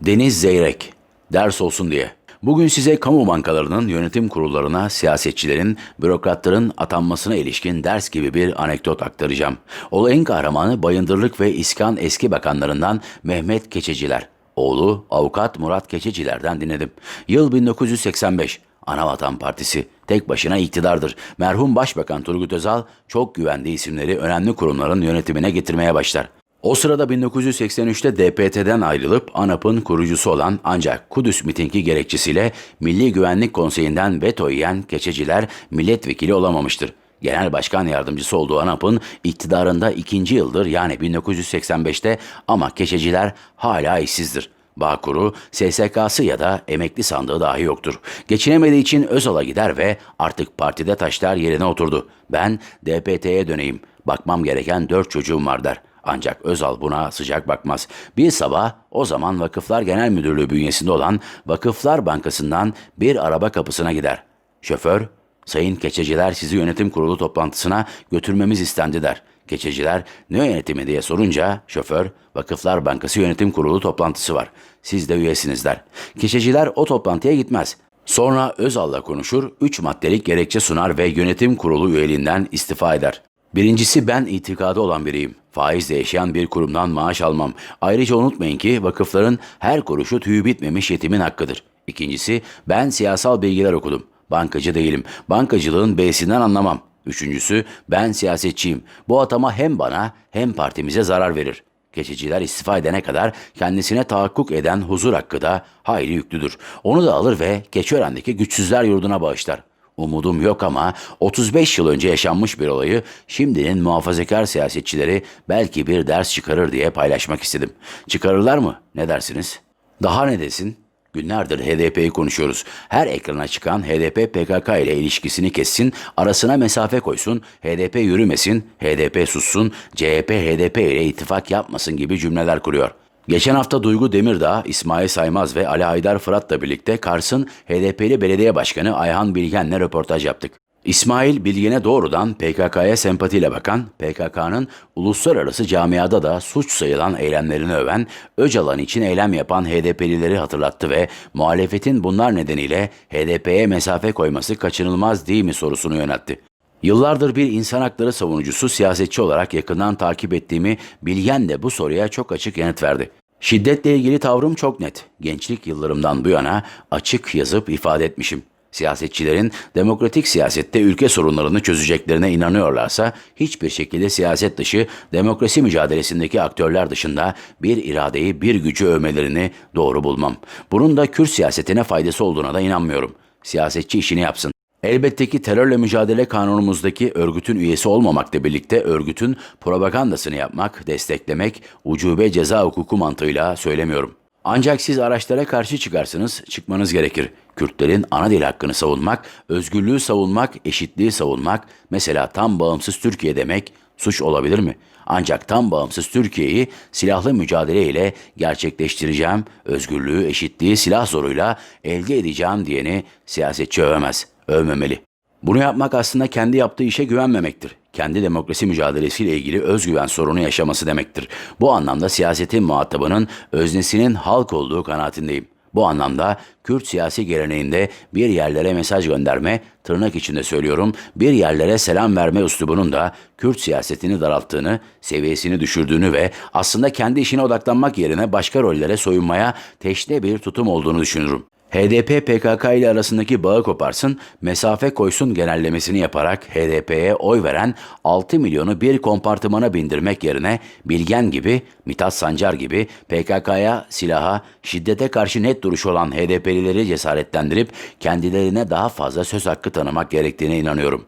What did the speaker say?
Deniz Zeyrek, ders olsun diye. Bugün size kamu bankalarının yönetim kurullarına siyasetçilerin, bürokratların atanmasına ilişkin ders gibi bir anekdot aktaracağım. Olayın kahramanı Bayındırlık ve İskan eski bakanlarından Mehmet Keçeciler. Oğlu avukat Murat Keçeciler'den dinledim. Yıl 1985. Anavatan Partisi tek başına iktidardır. Merhum Başbakan Turgut Özal çok güvendiği isimleri önemli kurumların yönetimine getirmeye başlar. O sırada 1983'te DPT'den ayrılıp ANAP'ın kurucusu olan ancak Kudüs mitingi gerekçesiyle Milli Güvenlik Konseyi'nden veto yiyen Keçeciler milletvekili olamamıştır. Genel Başkan Yardımcısı olduğu ANAP'ın iktidarında ikinci yıldır yani 1985'te ama Keçeciler hala işsizdir. Bağkur'u, SSK'sı ya da emekli sandığı dahi yoktur. Geçinemediği için Özal'a gider ve artık partide taşlar yerine oturdu. Ben DPT'ye döneyim. Bakmam gereken dört çocuğum var der. Ancak Özal buna sıcak bakmaz. Bir sabah o zaman Vakıflar Genel Müdürlüğü bünyesinde olan Vakıflar Bankası'ndan bir araba kapısına gider. Şoför, Sayın Keçeciler sizi yönetim kurulu toplantısına götürmemiz istendi der. Keçeciler ne yönetimi diye sorunca şoför Vakıflar Bankası Yönetim Kurulu toplantısı var. Siz de üyesiniz der. Keçeciler o toplantıya gitmez. Sonra Özal'la konuşur, 3 maddelik gerekçe sunar ve yönetim kurulu üyeliğinden istifa eder. Birincisi ben itikadı olan biriyim. Faizle yaşayan bir kurumdan maaş almam. Ayrıca unutmayın ki vakıfların her kuruşu tüyü bitmemiş yetimin hakkıdır. İkincisi ben siyasal bilgiler okudum. Bankacı değilim. Bankacılığın B'sinden anlamam. Üçüncüsü ben siyasetçiyim. Bu atama hem bana hem partimize zarar verir. Geçiciler istifa edene kadar kendisine tahakkuk eden huzur hakkı da hayli yüklüdür. Onu da alır ve Keçiören'deki güçsüzler yurduna bağışlar. Umudum yok ama 35 yıl önce yaşanmış bir olayı şimdinin muhafazakar siyasetçileri belki bir ders çıkarır diye paylaşmak istedim. Çıkarırlar mı? Ne dersiniz? Daha ne desin? Günlerdir HDP'yi konuşuyoruz. Her ekrana çıkan HDP PKK ile ilişkisini kessin, arasına mesafe koysun, HDP yürümesin, HDP sussun, CHP HDP ile ittifak yapmasın gibi cümleler kuruyor. Geçen hafta Duygu Demirdağ, İsmail Saymaz ve Ali Haydar Fırat'la birlikte Kars'ın HDP'li belediye başkanı Ayhan Bilgen'le röportaj yaptık. İsmail Bilgen'e doğrudan PKK'ya sempatiyle bakan, PKK'nın uluslararası camiada da suç sayılan eylemlerini öven, Öcalan için eylem yapan HDP'lileri hatırlattı ve muhalefetin bunlar nedeniyle HDP'ye mesafe koyması kaçınılmaz değil mi sorusunu yöneltti. Yıllardır bir insan hakları savunucusu siyasetçi olarak yakından takip ettiğimi Bilgen de bu soruya çok açık yanıt verdi. Şiddetle ilgili tavrım çok net. Gençlik yıllarımdan bu yana açık yazıp ifade etmişim. Siyasetçilerin demokratik siyasette ülke sorunlarını çözeceklerine inanıyorlarsa hiçbir şekilde siyaset dışı demokrasi mücadelesindeki aktörler dışında bir iradeyi, bir gücü övmelerini doğru bulmam. Bunun da Kürt siyasetine faydası olduğuna da inanmıyorum. Siyasetçi işini yapsın. Elbette ki terörle mücadele kanunumuzdaki örgütün üyesi olmamakla birlikte örgütün propagandasını yapmak, desteklemek, ucube ceza hukuku mantığıyla söylemiyorum. Ancak siz araçlara karşı çıkarsınız, çıkmanız gerekir. Kürtlerin ana dil hakkını savunmak, özgürlüğü savunmak, eşitliği savunmak, mesela tam bağımsız Türkiye demek suç olabilir mi? Ancak tam bağımsız Türkiye'yi silahlı mücadele ile gerçekleştireceğim, özgürlüğü, eşitliği silah zoruyla elde edeceğim diyeni siyasetçi övemez, övmemeli. Bunu yapmak aslında kendi yaptığı işe güvenmemektir. Kendi demokrasi mücadelesiyle ilgili özgüven sorunu yaşaması demektir. Bu anlamda siyasetin muhatabının öznesinin halk olduğu kanaatindeyim. Bu anlamda Kürt siyasi geleneğinde bir yerlere mesaj gönderme, tırnak içinde söylüyorum, bir yerlere selam verme üslubunun da Kürt siyasetini daralttığını, seviyesini düşürdüğünü ve aslında kendi işine odaklanmak yerine başka rollere soyunmaya teşne bir tutum olduğunu düşünürüm. HDP PKK ile arasındaki bağı koparsın, mesafe koysun genellemesini yaparak HDP'ye oy veren 6 milyonu bir kompartımana bindirmek yerine Bilgen gibi, Mithat Sancar gibi PKK'ya, silaha, şiddete karşı net duruş olan HDP'lileri cesaretlendirip kendilerine daha fazla söz hakkı tanımak gerektiğine inanıyorum.